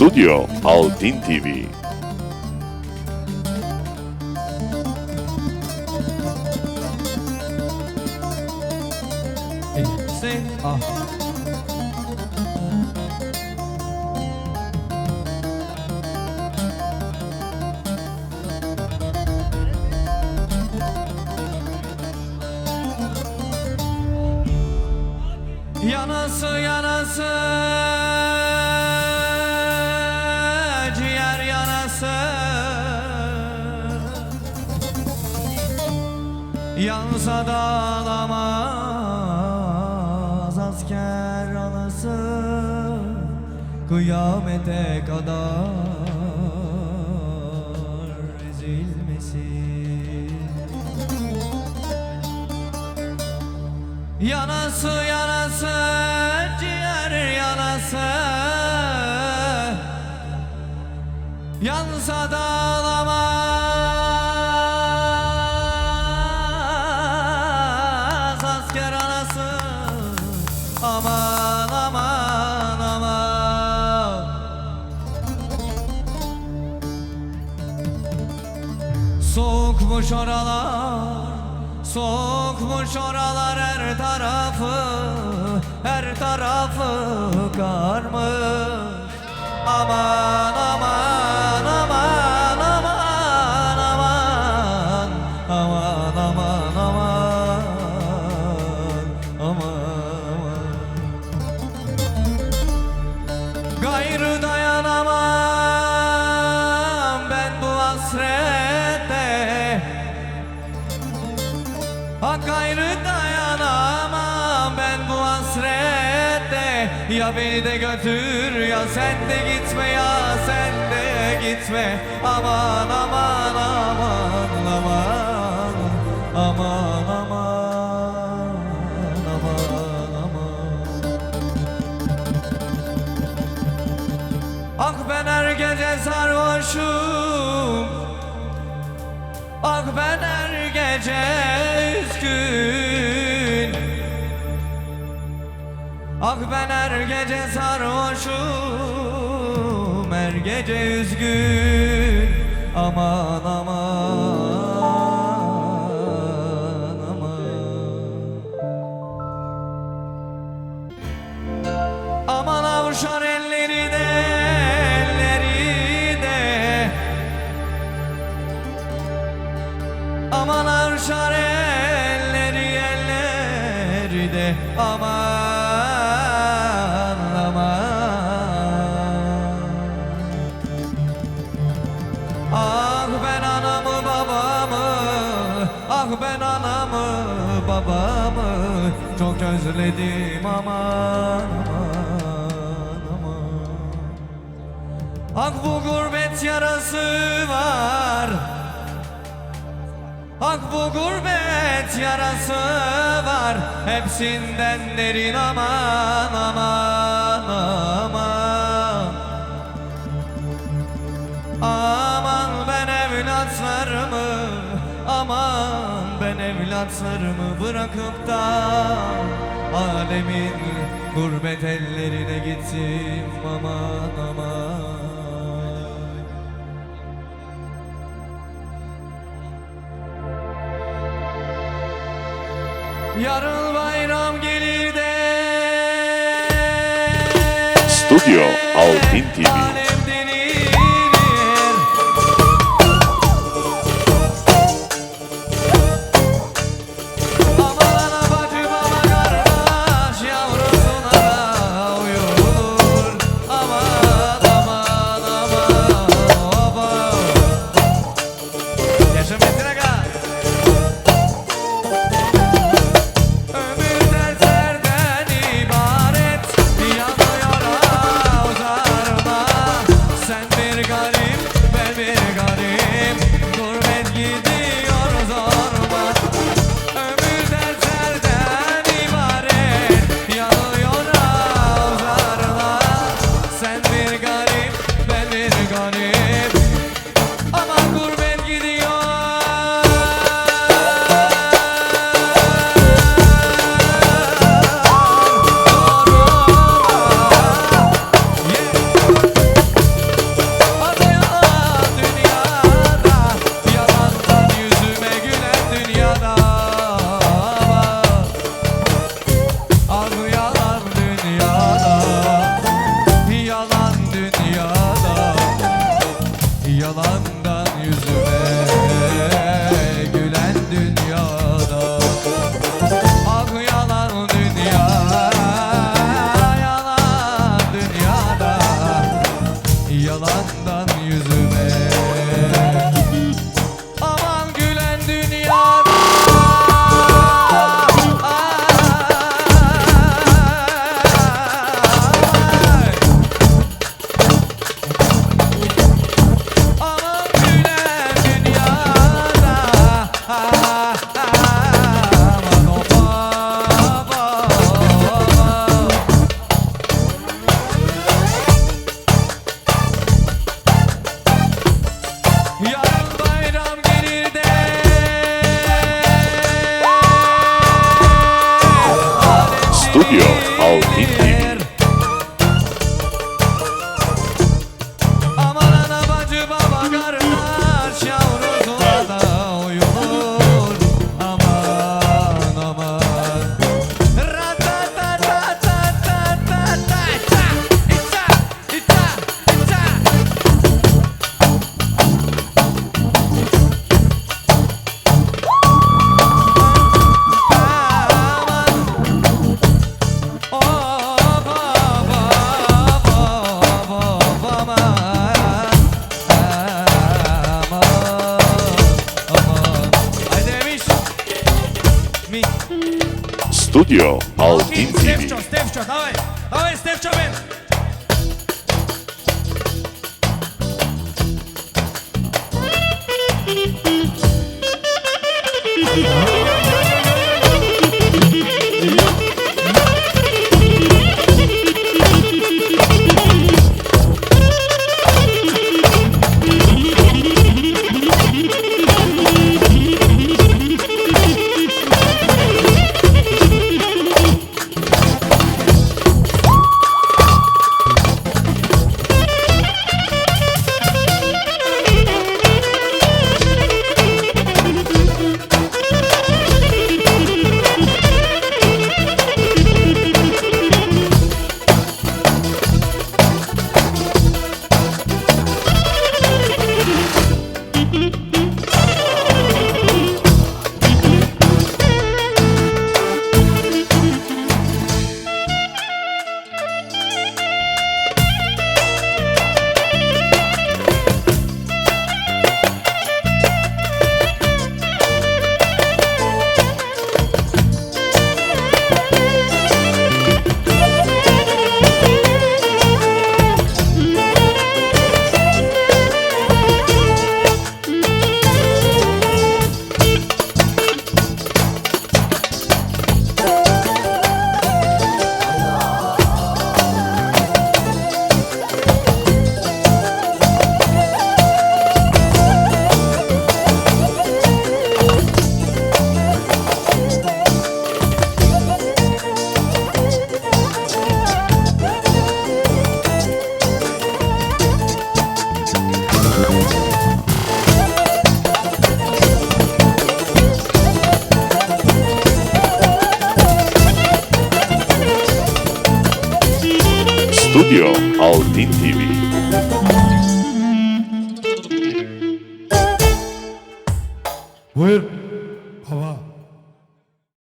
Studio Altin TV. Ah. Yanası yanası Yansa da ağlamaz asker anası Kıyamete kadar ezilmesin Yanası yanası ciğer yanası. Yansa da ağlamaz Soğukmuş oralar her tarafı Her tarafı karmış. Aman aman Ya beni de götür ya sen de gitme ya sen de gitme. Aman aman aman aman Aman aman aman aman. Ah ben her gece sarhoşum. Ah ben her gece üzgün Ah ben her gece sarhoşum Her gece üzgün. Aman aman aman. Aman avşar elleri de elleri de Aman avşar elleri elleri de Aman Ah ben anamı babamı Çok özledim aman aman aman Ah bu gurbet yarası var. Ah bu gurbet yarası var. Hepsinden derin aman aman aman. Aman ben evlatlarımı bırakıp da Alemin gurbet ellerine gittim aman aman Yarın bayram gelir de Studio Altin TV. garip, ben bir garip. Gurbet gidiyor Studio Altin TV. Stefcio, Stefcio, dawaj, dawaj Stefcio, men. Studio Altın TV.